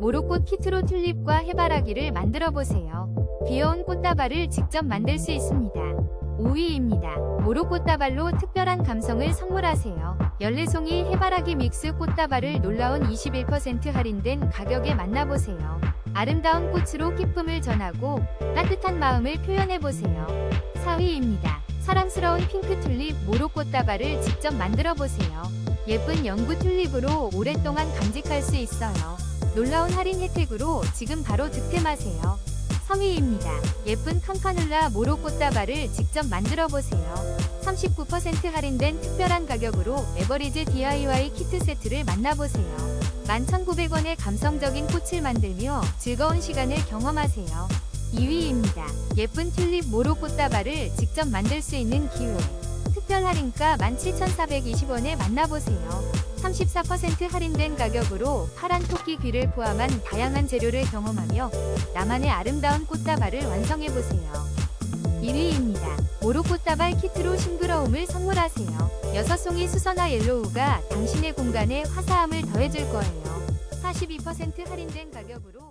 모로꽃 키트로 튤립과 해바라기를 만들어 보세요. 귀여운 꽃다발을 직접 만들 수 있습니다. 5위입니다. 모로꽃다발로 특별한 감성을 선물하세요. 14송이 해바라기 믹스 꽃다발을 놀라운 21% 할인된 가격에 만나보세요. 아름다운 꽃으로 기쁨을 전하고 따뜻한 마음을 표현해보세요. 4위입니다. 사랑스러운 핑크 튤립 모로꽃다발을 직접 만들어 보세요. 예쁜 연구 튤립으로 오랫동안 간직할 수 있어요. 놀라운 할인 혜택으로 지금 바로 득템하세요. 3위입니다. 예쁜 칸카눌라 모로 꽃다발을 직접 만들어 보세요. 39% 할인된 특별한 가격으로 에버리즈 DIY 키트 세트를 만나보세요. 11,900원의 감성적인 꽃을 만들며 즐거운 시간을 경험하세요. 2위입니다. 예쁜 튤립 모로 꽃다발을 직접 만들 수 있는 기회. 특별 할인가 17,420원에 만나보세요. 34% 할인된 가격으로 파란 토끼 귀를 포함한 다양한 재료를 경험하며 나만의 아름다운 꽃다발을 완성해보세요. 1위입니다. 모로 꽃다발 키트로 싱그러움을 선물하세요. 6송이 수선화 옐로우가 당신의 공간에 화사함을 더해줄 거예요. 42% 할인된 가격으로